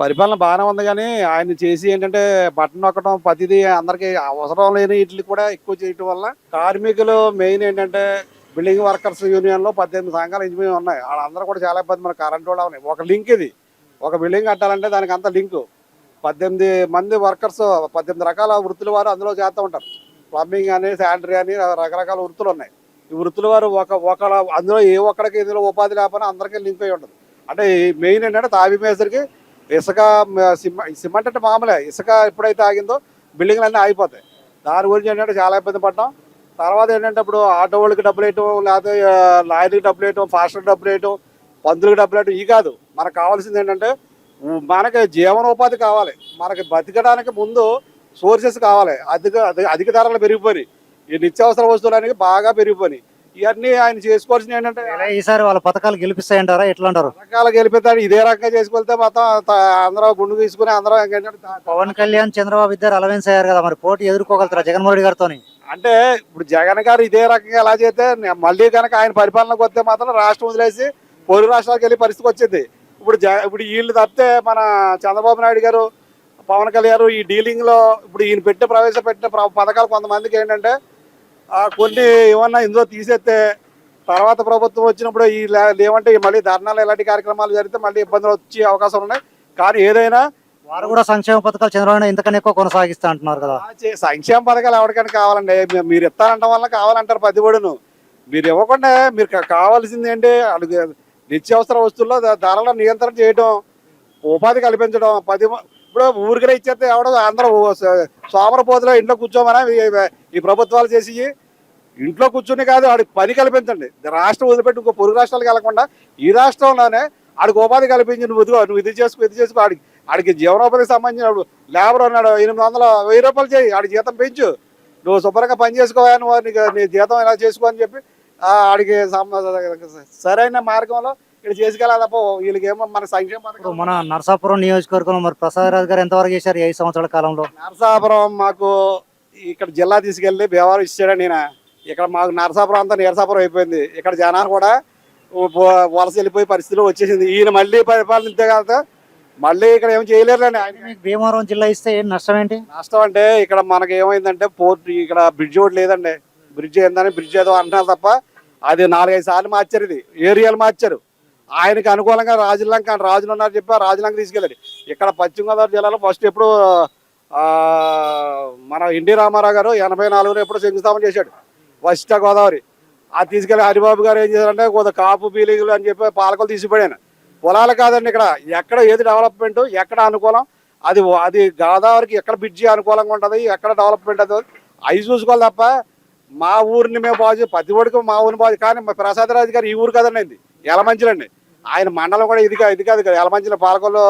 పరిపాలన బాగానే ఉంది కానీ ఆయన చేసి ఏంటంటే బట్టన్ నొక్కడం ప్రతిదీ అందరికి అవసరం లేని వీటిని కూడా ఎక్కువ చేయటం వల్ల కార్మికులు మెయిన్ ఏంటంటే బిల్డింగ్ వర్కర్స్ యూనియన్లో పద్దెనిమిది సంఘాలు ఇంజనీర్ ఉన్నాయి. వాళ్ళందరూ కూడా చాలా ఇబ్బంది మన కరెంట్ కూడా ఉన్నాయి. ఒక లింక్ ఇది. ఒక బిల్డింగ్ కట్టాలంటే దానికి అంత లింక్. పద్దెనిమిది మంది వర్కర్స్ పద్దెనిమిది రకాల వృత్తుల వారు అందులో చేస్తూ ఉంటారు. ప్లంబింగ్ అని శానిటరీ అని రకరకాల వృత్తులు ఉన్నాయి. ఈ వృత్తుల వారు ఒక ఒక అందులో ఏ ఒక్కడికి ఇందులో ఉపాధి లేకపోయినా అందరికీ లింక్ అయి ఉంటుంది అంటే మెయిన్ ఏంటంటే తాబి మేసరికి ఇసుక సిమెంట్ అంటే మామూలే. ఇసుక ఎప్పుడైతే ఆగిందో బిల్డింగ్లు అన్నీ ఆగిపోతాయి. దాని గురించి ఏంటంటే చాలా ఇబ్బంది పడ్డాం. తర్వాత ఏంటంటే ఇప్పుడు ఆటో వాళ్ళకి డబ్బులు వేయటం లేకపోతే లాయర్కి డబ్బులు వేయటం ఫాస్టర్ డబ్బులు వేయటం పందులకు డబ్బులు వేయటం ఇవి కాదు. మనకు కావాల్సింది ఏంటంటే మనకి జీవనోపాధి కావాలి. మనకి బతకడానికి ముందు సోర్సెస్ కావాలి. అధిక అధిక ధరలు పెరిగిపోయినాయి. ఈ నిత్యావసర వస్తువులు అనేవి బాగా పెరిగిపోయినాయి. ఇవన్నీ ఆయన చేసుకోవాల్సింది ఏంటంటే ఈసారి వాళ్ళ పథకాలు గెలిపిస్తాయంటారా? ఎట్లా అంటారు రకాలుగా గెలిపిస్తాడు. ఇదే రకంగా చేసుకెళ్తే మొత్తం అందరూ గుండు తీసుకుని అందరూ పవన్ కళ్యాణ్ చంద్రబాబు ఇద్దరు అలవెన్స్ అయ్యారు కదా మరి పోటీ ఎదుర్కోగలుగుతారా జగన్మోహన్ రెడ్డి గారితో అంటే ఇప్పుడు జగన్ గారు ఇదే రకంగా ఎలా చేస్తే మళ్ళీ కనుక ఆయన పరిపాలనకు వస్తే మాత్రం రాష్ట్రం వదిలేసి పొరుగు రాష్ట్రాలకు వెళ్ళి పరిస్థితి వచ్చింది. ఇప్పుడు జ ఇప్పుడు వీళ్ళు తప్పితే మన చంద్రబాబు నాయుడు గారు పవన్ కళ్యాణ్ ఈ డీలింగ్లో ఇప్పుడు ఈయన పెట్టే ప్రవేశపెట్టిన ప్ర- పథకాలు కొంతమందికి ఏంటంటే కొన్ని ఏమన్నా ఇందులో తీసేస్తే తర్వాత ప్రభుత్వం వచ్చినప్పుడు ఈ లేవంటే మళ్ళీ ధర్నాలు ఇలాంటి కార్యక్రమాలు జరిగితే మళ్ళీ ఇబ్బందులు వచ్చే అవకాశం ఉన్నాయి. కానీ ఏదైనా వారు కూడా సంక్షేమ పథకాలు చంద్రబాబు ఇంతకన్నా ఎక్కువ కొనసాగిస్తా అంటున్నారు కదా. సంక్షేమ పథకాలు ఎవరికైనా కావాలండి. మీరు ఇస్తానంట వల్ల కావాలంటారు ప్రతి ఒడును. మీరు ఇవ్వకుండా మీరు కావాల్సింది ఏంటి? నిత్యావసర వస్తువుల్లో ధరల నియంత్రణ చేయడం ఉపాధి కల్పించడం పది ఇప్పుడు ఊరికనే ఇచ్చేస్తే ఎవడో అందరూ సోమరపోతులో ఇంట్లో కూర్చోమని ఈ ప్రభుత్వాలు చేసి ఇంట్లో కూర్చుని కాదు ఆడికి పని కల్పించండి. రాష్ట్రం వదిలిపెట్టి ఇంకో పొరుగు రాష్ట్రాలకు వెళ్ళకుండా ఈ రాష్ట్రంలోనే ఆడికి ఉపాధి కల్పించి నువ్వు ఇదిగో నువ్వు ఇది చేసుకో ఇది చేసుకో ఆడికి ఆడికి జీవనోపాధికి సంబంధించిన లేబర్ ఉన్నాడు ఎనిమిది వందల వెయ్యి రూపాయలు చేయి ఆడికి జీతం పెంచు. నువ్వు శుభ్రంగా పని చేసుకోవా నువ్వు నీకు నీ జీతం ఇలా చేసుకో అని చెప్పి ఆడికి సరైన మార్గంలో ఇక్కడ చేసుకెళ్ళాలి తప్ప వీళ్ళకి ఏమో మన సంక్షేమ పథకం మన నర్సాపురం నియోజకవర్గంలో మరి ప్రసాద్ రాజు గారు ఎంతవరకు చేశారు ఐదు సంవత్సరాల కాలంలో? నరసాపురం మాకు ఇక్కడ జిల్లా తీసుకెళ్ళి భీమవరం ఇచ్చాడని ఈయన. ఇక్కడ మాకు నరసాపురం అంతా నీరసాపురం అయిపోయింది. ఇక్కడ జనాలు కూడా వలస వెళ్ళిపోయే పరిస్థితిలో వచ్చేసింది. ఈయన మళ్ళీ పరిపాలన కాదు. మళ్ళీ ఇక్కడ ఏం చేయలేరులేండి. ఆయన భీమవరం జిల్లా ఇస్తే ఏం నష్టం ఏంటి? నష్టం అంటే ఇక్కడ మనకి ఏమైందంటే పోర్ట్ ఇక్కడ బ్రిడ్జ్ ఒకటి లేదండి. బ్రిడ్జ్ ఏందని బ్రిడ్జ్ ఏదో అంటున్నారు తప్ప అది నాలుగైదు సార్లు మార్చారు ఇది. ఏరియాలు మార్చారు. ఆయనకి అనుకూలంగా రాజులంక రాజులు ఉన్నారు చెప్పి రాజులంక తీసుకెళ్ళాడు ఇక్కడ పశ్చిమ గోదావరి జిల్లాలో ఫస్ట్ ఎప్పుడు మన ఎన్టీ రామారావు గారు ఎనభై నాలుగులో ఎప్పుడు శంకుస్థాపన చేశాడు. వశిష్ట గోదావరి. ఆ తీసుకెళ్ళి హరిబాబు గారు ఏం చేశారంటే కొంత కాపు పీలింగులు అని చెప్పి పాలకులు తీసిపోయాను పొలాలు కాదండి ఇక్కడ. ఎక్కడ ఏది డెవలప్మెంట్ ఎక్కడ అనుకూలం అది అది గోదావరికి ఎక్కడ బ్రిడ్జి అనుకూలంగా ఉంటుంది ఎక్కడ డెవలప్మెంట్ అది. అవి చూసుకోవాలి తప్ప మా ఊరిని మేము బాగు ప్రతి ఒడికి మా ఊరిని బాగు కానీ మా ప్రసాదరాజు గారు ఈ ఊరు కదండి ఇది ఎలమంచిలండి ఆయన మండలం కూడా ఇది ఇది కాదు కదా ఎలమంచిల పాలకొల్లు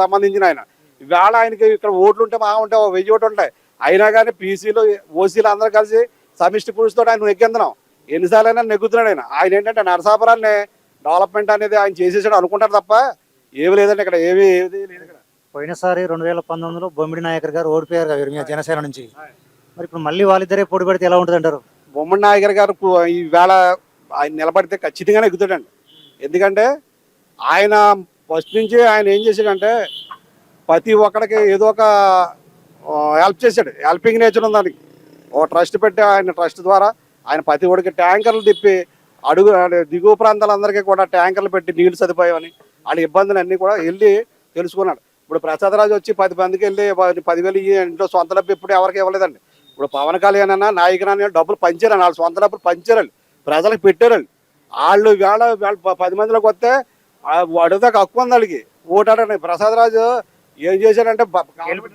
సంబంధించిన ఆయన. ఇవాళ ఆయనకి ఇక్కడ ఓట్లు ఉంటే మా ఉంటే వెయ్యి ఓట్లు ఉంటాయి. అయినా కానీ పీసీలు ఓసీలు అందరూ కలిసి సమిష్టి పురుషుతో ఆయన నెగ్గిందనం ఎన్నిసార్లు అయినా నెగ్గుతున్నాడు ఆయన. ఆయన ఏంటంటే నరసాపురాన్ని డెవలప్మెంట్ అనేది ఆయన చేసేసాడు అనుకుంటారు తప్ప ఏమి లేదండి ఇక్కడ ఏమి ఏది లేదు ఇక్కడ. పోయినసారి రెండు వేల పంతొమ్మిదిలో బొమ్మిడి నాయకర్ గారు ఓడిపోయారు కదా మీ జనసేన నుంచి. మరి ఇప్పుడు మళ్ళీ వాళ్ళిద్దరే పోటీ పెడితే ఎలా ఉంటుంది అంటారు? బొమ్మడి నాయకర్ గారు ఈవేళ ఆయన నిలబడితే ఖచ్చితంగా ఎక్కుతాడండి ఎందుకంటే ఆయన ఫస్ట్ నుంచి ఆయన ఏం చేశాడంటే ప్రతి ఒక్కడికి ఏదో ఒక హెల్ప్ చేశాడు. హెల్పింగ్ నేచర్ ఉంది దానికి. ఓ ట్రస్ట్ పెట్టి ఆయన ట్రస్ట్ ద్వారా ఆయన ప్రతి ఒడికి ట్యాంకర్లు తిప్పి అడుగు దిగువ ప్రాంతాలందరికీ కూడా ట్యాంకర్లు పెట్టి నీళ్ళు సదుపాయం అని వాళ్ళ ఇబ్బందులు అన్నీ కూడా వెళ్ళి తెలుసుకున్నాడు. ఇప్పుడు ప్రసాదరాజు వచ్చి పది మందికి వెళ్ళి పదివేలు ఇయ్యి ఇంట్లో సొంత డబ్బు ఇప్పుడు ఎవరికి ఇవ్వలేదండి. ఇప్పుడు పవన్ కళ్యాణ్ అన్న నాయకురాని డబ్బులు పంచారు వాళ్ళ సొంత డబ్బులు పంచారు ప్రజలకు పెట్టారు వాళ్ళు. వేళ వేళ పది మందిలోకి వస్తే అడుగుదాకా హక్కు ఉంది వాళ్ళకి. ఓటాడని ప్రసాదరాజు ఏం చేశాడంటే బ-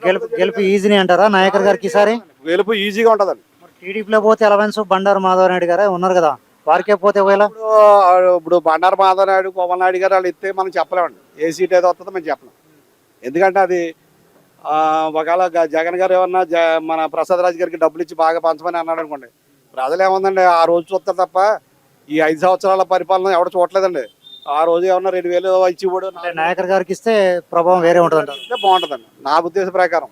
గెలుపు గెలుపు ఈజీని అంటారా? నాయకర్ గారికి ఈసారి? గెలుపు ఈజీగా ఉంటుందండి. టీడీపీలో పోతే అలవెన్స్ బండారు మాధవ్ నాయుడు గారే? ఉన్నారు కదా. వారికే పోతే ఒకవేళ? ఇప్పుడు బండారు మాధవ నాయుడు కోమల నాయుడు గారు వాళ్ళు ఇస్తే మనం చెప్పలేమండి. ఏ సీట్ ఏదో వస్తుందో మనం చెప్పలేం. ఎందుకంటే అది ఒకవేళ జగన్ గారు ఏమన్నా మన ప్రసాద్ రాజు గారికి డబ్బులు ఇచ్చి బాగా పంచమని అన్నాడు అనుకోండి. ప్రజలు ఏముందండి ఆ రోజు చూస్తారు తప్ప ఈ ఐదు సంవత్సరాల పరిపాలన ఎవడు చూడలేదండి ఆ రోజు ఏమన్నా రెండు వేలు ఇచ్చి అంటే నాయకర్ గారికి ఇస్తే ప్రభావం వేరే ఉంటుంది అంటారు బాగుంటుందండి. నా ఉద్దేశ ప్రకారం.